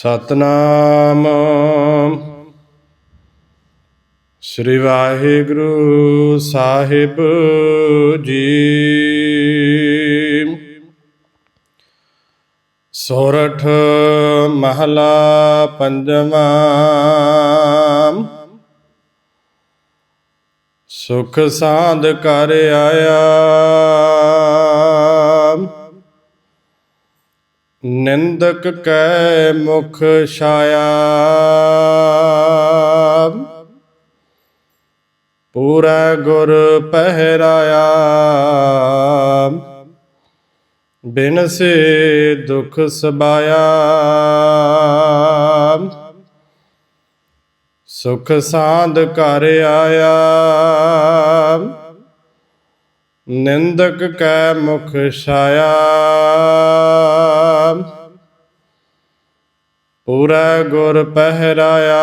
ਸਤਨਾਮ। ਸ੍ਰੀ ਵਾਹਿਗੁਰੂ ਸਾਹਿਬ ਜੀ। ਸੋਰਠ ਮਹਲਾ ਪੰਜਵਾਂ। ਸੁਖ ਸਾਧ ਕਰ ਆਇਆ। ਨਿੰਦਕ ਕੈ ਮੁਖ ਛਾਇਆ। ਪੂਰਾ ਗੁਰ ਪਹਿਰਾਇਆ। ਬਿਨ ਸੇ ਦੁਖ ਸਬਾਇਆ। ਸੁਖ ਸਾਧ ਕਰ ਆਇਆ। ਨਿੰਦਕ ਕੈ ਮੁਖ ਛਾਇਆ। ਪੂਰਾ ਗੁਰ ਪਹਿਰਾਇਆ।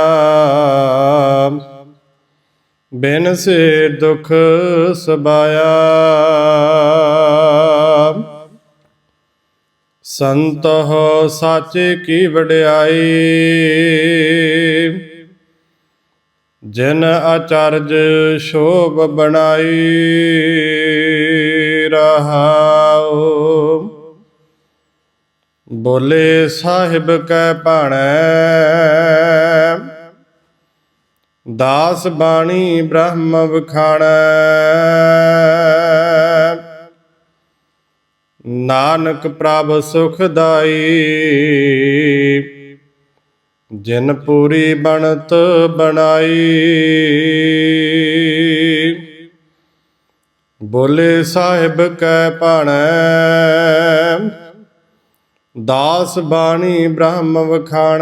ਬਿਨ ਸੇ ਦੁਖ ਸਬਾਇਆ ਸੰਤਹ ਸਾਚੇ ਕੀ ਵਡਿਆਈ। ਜਨ ਆਚਰਜ ਸ਼ੋਭ ਬਣਾਈ ਰਹਾਉ ਬੋਲੇ ਸਾਹਿਬ ਕੈ ਭਾਣੈ। ਦਾਸ ਬਾਣੀ ਬ੍ਰਹਮ ਵਖਾਣੈ। ਨਾਨਕ ਪ੍ਰਭ ਸੁਖਦਾਈ ਜਿਨ ਪੂਰੀ ਬਣਤ ਬਣਾਈ। ਬੋਲੇ ਸਾਹਿਬ ਕੈ ਭਾਣੈ। ਦਾਸ ਬਾਣੀ ਬ੍ਰਹਮ ਵਖਾਣ।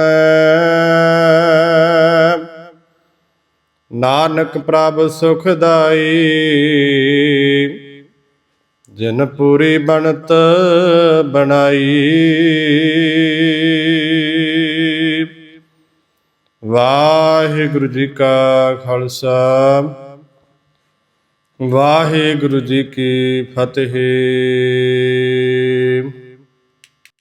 ਨਾਨਕ ਪ੍ਰਭ ਸੁਖਦਾਈ, ਜਿਨ ਪੂਰੀ ਬਣਤ ਬਣਾਈ। ਵਾਹਿਗੁਰੂ ਜੀ ਕਾ ਖਾਲਸਾ, ਵਾਹਿਗੁਰੂ ਜੀ ਕੀ ਫਤਿਹ।